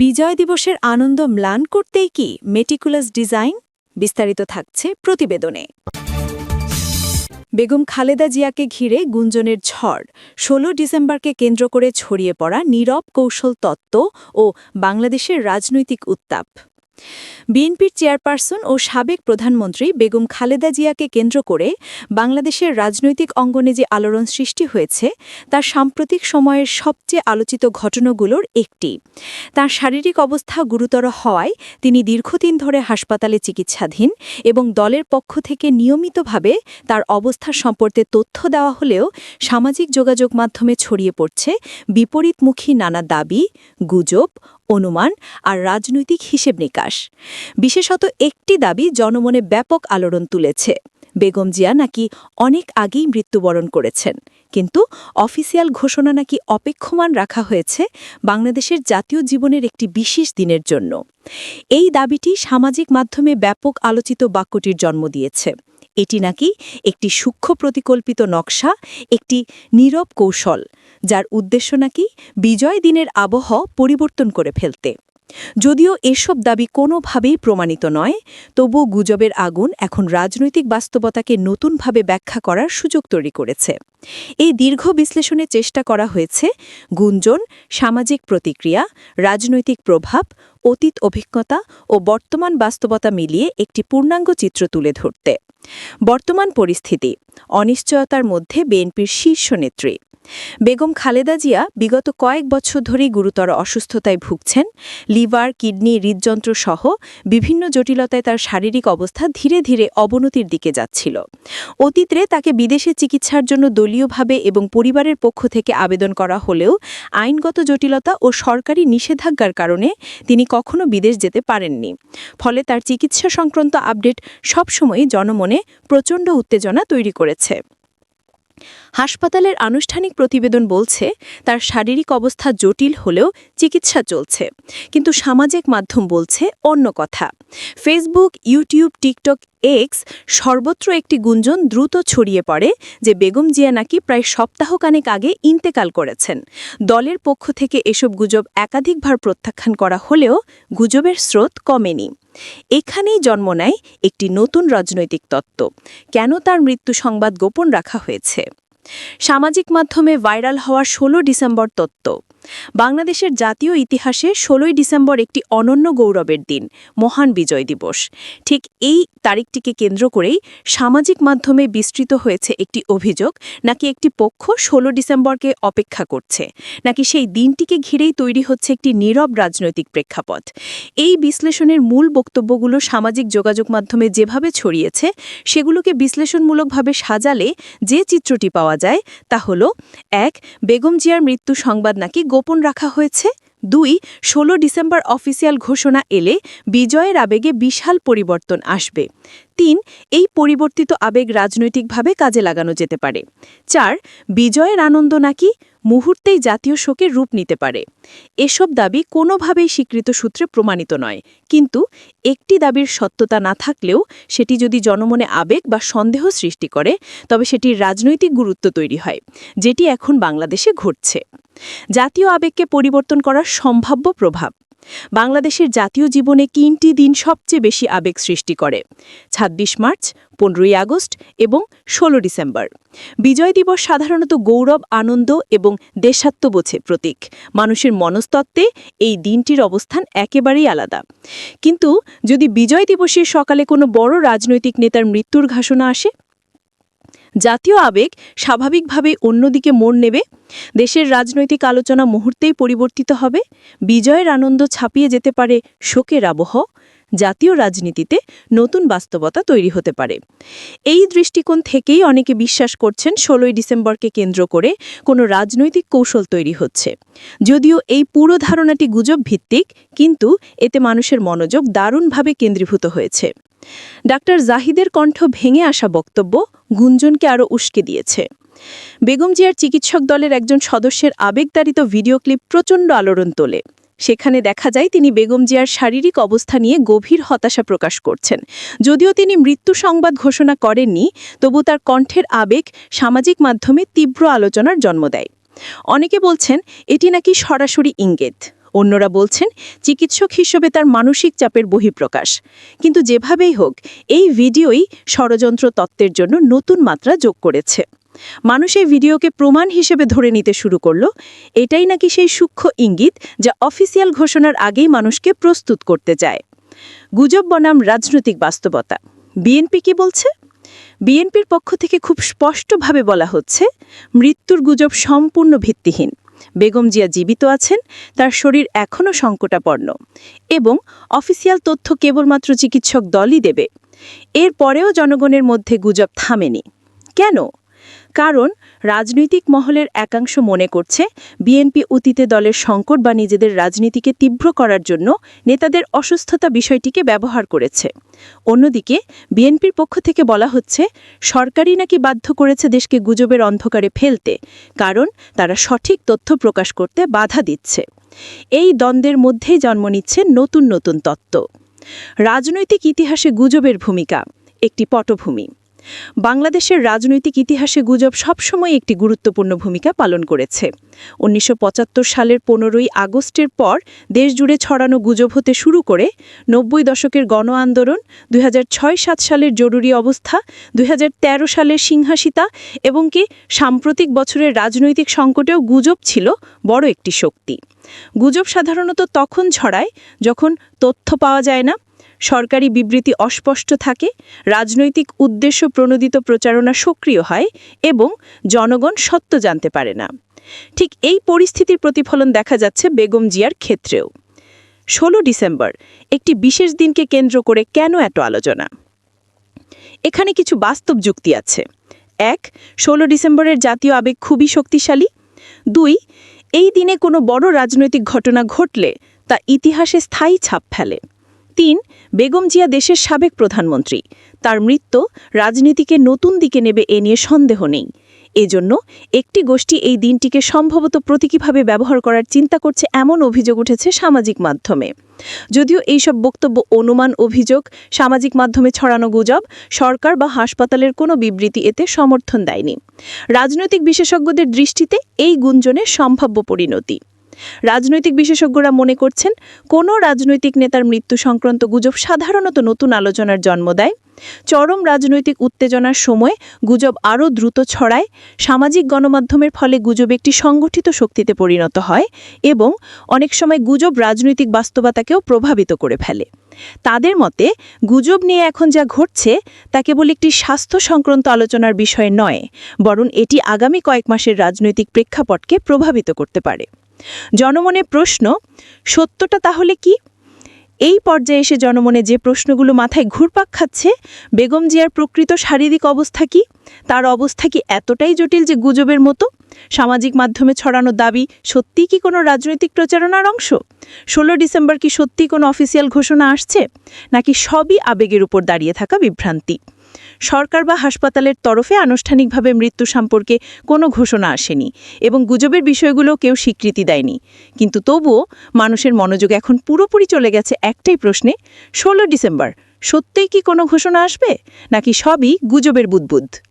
বিজয় দিবসের আনন্দ ম্লান করতেই কি মেটিকুলাস ডিজাইন বিস্তারিত থাকছে প্রতিবেদনে। বেগম খালেদা জিয়াকে ঘিরে গুঞ্জনের ঝড় ১৬ ডিসেম্বরকে কেন্দ্র করে ছড়িয়ে পড়া নীরব কৌশল তত্ত্ব ও বাংলাদেশের রাজনৈতিক উত্তাপ। বিএনপির চেয়ারপারসন ও সাবেক প্রধানমন্ত্রী বেগম খালেদা জিয়াকে কেন্দ্র করে বাংলাদেশের রাজনৈতিক অঙ্গনে যে আলোড়ন সৃষ্টি হয়েছে, তার সাম্প্রতিক সময়ের সবচেয়ে আলোচিত ঘটনাগুলোর একটি। তার শারীরিক অবস্থা গুরুতর হওয়ায় তিনি দীর্ঘদিন ধরে হাসপাতালে চিকিৎসাধীন এবং দলের পক্ষ থেকে নিয়মিতভাবে তার অবস্থা সম্পর্কে তথ্য দেওয়া হলেও সামাজিক যোগাযোগ মাধ্যমে ছড়িয়ে পড়ছে বিপরীতমুখী নানা দাবি, গুজব অনুমান আর রাজনৈতিক হিসেব নিকাশ। বিশেষত একটি দাবি জনমনে ব্যাপক আলোড়ন তুলেছে। বেগম জিয়া নাকি অনেক আগেই মৃত্যুবরণ করেছেন। কিন্তু অফিসিয়াল ঘোষণা নাকি অপেক্ষমান রাখা হয়েছে বাংলাদেশের জাতীয় জীবনের একটি বিশেষ দিনের জন্য। এই দাবিটি সামাজিক মাধ্যমে ব্যাপক আলোচিত বাক্যটির জন্ম দিয়েছে। এটি নাকি একটি সূক্ষ্ম প্রতিকল্পিত নকশা, একটি নীরব কৌশল, যার উদ্দেশ্য নাকি বিজয় দিনের আবহ পরিবর্তন করে ফেলতে। যদিও এসব দাবি কোনোভাবেই প্রমাণিত নয় তবু গুজবের আগুন এখন রাজনৈতিক বাস্তবতাকে নতুনভাবে ব্যাখ্যা করার সুযোগ তৈরি করেছে। এই দীর্ঘ বিশ্লেষণে চেষ্টা করা হয়েছে গুঞ্জন, সামাজিক প্রতিক্রিয়া, রাজনৈতিক প্রভাব অতীত অভিজ্ঞতা ও বর্তমান বাস্তবতা মিলিয়ে একটি পূর্ণাঙ্গ চিত্র তুলে ধরতে। বর্তমান পরিস্থিতি, অনিশ্চয়তার মধ্যে বিএনপির শীর্ষ নেত্রী। বেগম খালেদা জিয়া বিগত কয়েক বছর ধরেই গুরুতর অসুস্থতায় ভুগছেন। লিভার, কিডনি, হৃদযন্ত্র সহ বিভিন্ন জটিলতায় তার শারীরিক অবস্থা ধীরে ধীরে অবনতির দিকে যাচ্ছিল। অতীতে তাকে বিদেশে চিকিৎসার জন্য দলীয়ভাবে এবং পরিবারের পক্ষ থেকে আবেদন করা হলেও আইনগত জটিলতা ও সরকারি নিষেধাজ্ঞার কারণে তিনি কখনো বিদেশ যেতে পারেননি। ফলে তার চিকিৎসা সংক্রান্ত আপডেট সবসময়ই জনমনে প্রচণ্ড উত্তেজনা তৈরি করেছে। হাসপাতালের আনুষ্ঠানিক প্রতিবেদন বলছে, তার শারীরিক অবস্থা জটিল হলেও চিকিৎসা চলছে। কিন্তু সামাজিক মাধ্যম বলছে অন্য কথা। ফেসবুক ইউটিউব টিকটক এক্স সর্বত্র একটি গুঞ্জন দ্রুত ছড়িয়ে পড়ে, যে বেগম জিয়া নাকি প্রায় সপ্তাহখানেক আগে ইন্তেকাল করেছেন। দলের পক্ষ থেকে এসব গুজব একাধিকবার প্রত্যাখ্যান করা হলেও গুজবের স্রোত কমেনি। এখানেই জন্ম নেয় একটি নতুন রাজনৈতিক তত্ত্ব। কেন তার মৃত্যু সংবাদ গোপন রাখা হয়েছে? সামাজিক মাধ্যমে ভাইরাল হওয়া ১৬ ডিসেম্বর তত্ত্ব। বাংলাদেশের জাতীয় ইতিহাসে ১৬ই ডিসেম্বর একটি অনন্য গৌরবের দিন, মহান বিজয় দিবস। ঠিক এই তারিখটিকে কেন্দ্র করেই সামাজিক মাধ্যমে বিস্তৃত হয়েছে একটি অভিযোগ, নাকি একটি পক্ষ ১৬ ডিসেম্বরকে অপেক্ষা করছে, নাকি সেই দিনটিকে ঘিরেই তৈরি হচ্ছে একটি নীরব রাজনৈতিক প্রেক্ষাপট। এই বিশ্লেষণের মূল বক্তব্যগুলো সামাজিক যোগাযোগ মাধ্যমে যেভাবে ছড়িয়েছে, সেগুলোকে বিশ্লেষণমূলকভাবে সাজালে যে চিত্রটি পাওয়া যায়, তা হল, এক, বেগম জিয়ার মৃত্যু সংবাদ নাকি গোপন রাখা হয়েছে? দুই ১৬ ডিসেম্বর অফিসিয়াল ঘোষণা এলে বিজয়ের আবেগে বিশাল পরিবর্তন আসবে। তিন, এই পরিবর্তিত আবেগ রাজনৈতিকভাবে কাজে লাগানো যেতে পারে। চার, বিজয়ের আনন্দ নাকি মুহূর্তেই জাতীয় শোকের রূপ নিতে পারে। এসব দাবি কোনোভাবেই স্বীকৃত সূত্রে প্রমাণিত নয়। কিন্তু একটি দাবির সত্যতা না থাকলেও সেটি যদি জনমনে আবেগ বা সন্দেহ সৃষ্টি করে, তবে সেটির রাজনৈতিক গুরুত্ব তৈরি হয়, যেটি এখন বাংলাদেশে ঘটছে। জাতীয় আবেগকে পরিবর্তন করার সম্ভাব্য প্রভাব। বাংলাদেশের জাতীয় জীবনে তিনটি দিন সবচেয়ে বেশি আবেগ সৃষ্টি করে ২৬ মার্চ, পনেরোই আগস্ট এবং ১৬ ডিসেম্বর। বিজয় দিবস সাধারণত গৌরব, আনন্দ এবং দেশাত্মবোধের প্রতীক। মানুষের মনস্তত্ত্বে এই দিনটির অবস্থান একেবারেই আলাদা। কিন্তু যদি বিজয় দিবসের সকালে কোনো বড় রাজনৈতিক নেতার মৃত্যুর ঘোষণা আসে জাতীয় আবেগ স্বাভাবিকভাবে অন্যদিকে মোড় নেবে। দেশের রাজনৈতিক আলোচনা মুহূর্তেই পরিবর্তিত হবে। বিজয়ের আনন্দ ছাপিয়ে যেতে পারে শোকের আবহ। জাতীয় রাজনীতিতে নতুন বাস্তবতা তৈরি হতে পারে। এই দৃষ্টিকোণ থেকেই অনেকে বিশ্বাস করছেন ষোলোই ডিসেম্বরকে কেন্দ্র করে কোনো রাজনৈতিক কৌশল তৈরি হচ্ছে। যদিও এই পুরো ধারণাটি গুজব ভিত্তিক, কিন্তু এতে মানুষের মনোযোগ দারুণভাবে কেন্দ্রীভূত হয়েছে। ডাক্তার জাহিদের কণ্ঠ ভেঙে আসা বক্তব্য গুঞ্জনকে আরও উস্কে দিয়েছে। বেগম জিয়ার চিকিৎসক দলের একজন সদস্যের আবেগতাড়িত ভিডিও ক্লিপ প্রচণ্ড আলোড়ন তোলে। সেখানে দেখা যায় তিনি বেগম জিয়ার শারীরিক অবস্থা নিয়ে গভীর হতাশা প্রকাশ করছেন। যদিও তিনি মৃত্যু সংবাদ ঘোষণা করেননি, তবু তার কণ্ঠের আবেগ সামাজিক মাধ্যমে তীব্র আলোচনার জন্ম দেয়। অনেকে বলছেন, এটি নাকি সরাসরি ইঙ্গিত? অন্যরা বলছেন, চিকিৎসক হিসেবে তার মানসিক চাপের বহিঃপ্রকাশ। কিন্তু যেভাবেই হোক, এই ভিডিওই ষড়যন্ত্র তত্ত্বের জন্য নতুন মাত্রা যোগ করেছে। মানুষ এই ভিডিওকে প্রমাণ হিসেবে ধরে নিতে শুরু করল। এটাই নাকি সেই সূক্ষ্ম ইঙ্গিত যা অফিসিয়াল ঘোষণার আগেই মানুষকে প্রস্তুত করতে চায়। গুজব বনাম রাজনৈতিক বাস্তবতা। বিএনপি কি বলছে? বিএনপির পক্ষ থেকে খুব স্পষ্টভাবে বলা হচ্ছে, মৃত্যুর গুজব সম্পূর্ণ ভিত্তিহীন। বেগম জিয়া জীবিত আছেন, তার শরীর এখনও সংকটাপন্ন এবং অফিসিয়াল তথ্য কেবলমাত্র চিকিৎসক দলই দেবে। এর পরেও জনগণের মধ্যে গুজব থামেনি। কেন? কারণ রাজনৈতিক মহলের একাংশ মনে করছে বিএনপি অতীতে দলের সংকট বা নিজেদের রাজনীতিকে তীব্র করার জন্য নেতাদের অসুস্থতা বিষয়টিকে ব্যবহার করেছে। অন্যদিকে, বিএনপির পক্ষ থেকে বলা হচ্ছে, সরকারই নাকি বাধ্য করেছে দেশকে গুজবের অন্ধকারে ফেলতে, কারণ তারা সঠিক তথ্য প্রকাশ করতে বাধা দিচ্ছে। এই দ্বন্দ্বের মধ্যেই জন্ম নিচ্ছে নতুন নতুন তত্ত্ব। রাজনৈতিক ইতিহাসে গুজবের ভূমিকা, একটি পটভূমি। বাংলাদেশের রাজনৈতিক ইতিহাসে গুজব সবসময় একটি গুরুত্বপূর্ণ ভূমিকা পালন করেছে। উনিশশো পঁচাত্তর সালের পনেরোই আগস্টের পর দেশজুড়ে ছড়ানো গুজব হতে শুরু করে নব্বই দশকের গণ আন্দোলন, দুই সাত সালের জরুরি অবস্থা, দুই হাজার তেরো সালের সিংহাসিতা এবং কি সাম্প্রতিক বছরের রাজনৈতিক সংকটেও গুজব ছিল বড় একটি শক্তি। গুজব সাধারণত তখন ছড়ায় যখন তথ্য পাওয়া যায় না সরকারি বিবৃতি অস্পষ্ট থাকে, রাজনৈতিক উদ্দেশ্য প্রণোদিত প্রচারণা সক্রিয় হয় এবং জনগণ সত্য জানতে পারে না। ঠিক এই পরিস্থিতির প্রতিফলন দেখা যাচ্ছে বেগম জিয়ার ক্ষেত্রেও। ষোলো ডিসেম্বর, একটি বিশেষ দিনকে কেন্দ্র করে কেন এত আলোচনা? এখানে কিছু বাস্তব যুক্তি আছে। এক, ষোলো ডিসেম্বরের জাতীয় আবেগ খুবই শক্তিশালী। দুই, এই দিনে কোনো বড় রাজনৈতিক ঘটনা ঘটলে তা ইতিহাসে স্থায়ী ছাপ ফেলে। তিন, বেগম জিয়া দেশের সাবেক প্রধানমন্ত্রী। তার মৃত্যু রাজনীতিকে নতুন দিকে নেবে এ নিয়ে সন্দেহ নেই। এজন্য একটি গোষ্ঠী এই দিনটিকে সম্ভবত প্রতীকীভাবে ব্যবহার করার চিন্তা করছে এমন অভিযোগ উঠেছে সামাজিক মাধ্যমে। যদিও এইসব বক্তব্য অনুমান অভিযোগ, সামাজিক মাধ্যমে ছড়ানো গুজব, সরকার বা হাসপাতালের কোনো বিবৃতি এতে সমর্থন দেয়নি। রাজনৈতিক বিশেষজ্ঞদের দৃষ্টিতে এই গুঞ্জনের সম্ভাব্য পরিণতি। রাজনৈতিক বিশেষজ্ঞরা মনে করছেন, কোনো রাজনৈতিক নেতার মৃত্যু সংক্রান্ত গুজব সাধারণত নতুন আলোচনার জন্ম দেয়। চরম রাজনৈতিক উত্তেজনার সময় গুজব আরও দ্রুত ছড়ায়। সামাজিক গণমাধ্যমের ফলে গুজব একটি সংগঠিত শক্তিতে পরিণত হয় এবং অনেক সময় গুজব রাজনৈতিক বাস্তবতাকেও প্রভাবিত করে ফেলে। তাদের মতে, গুজব নিয়ে এখন যা ঘটছে তা কেবল একটি স্বাস্থ্য সংক্রান্ত আলোচনার বিষয় নয়, বরং এটি আগামী কয়েক মাসের রাজনৈতিক প্রেক্ষাপটকে প্রভাবিত করতে পারে। জনমনে প্রশ্ন, সত্যটা তাহলে কি? এই পর্যায়ে এসে জনমনে যে প্রশ্নগুলো মাথায় ঘুরপাক খাচ্ছে, বেগম জিয়ার প্রকৃত শারীরিক অবস্থা কি? তার অবস্থা কি এতটাই জটিল যে গুজবের মতো? সামাজিক মাধ্যমে ছড়ানো দাবি সত্যি কি কোনো রাজনৈতিক প্রচারণার অংশ? ষোলো ডিসেম্বর কি সত্যি কোনো অফিসিয়াল ঘোষণা আসছে? নাকি সবই আবেগের উপর দাঁড়িয়ে থাকা বিভ্রান্তি? সরকার বা হাসপাতালের তরফে আনুষ্ঠানিকভাবে মৃত্যু সম্পর্কে কোনো ঘোষণা আসেনি এবং গুজবের বিষয়গুলো কেউ স্বীকৃতি দেয়নি। কিন্তু তবুও মানুষের মনোযোগ এখন পুরোপুরি চলে গেছে একটাই প্রশ্নে, ষোলো ডিসেম্বর সত্যিই কি কোনো ঘোষণা আসবে? নাকি সবই গুজবের বুদবুদ?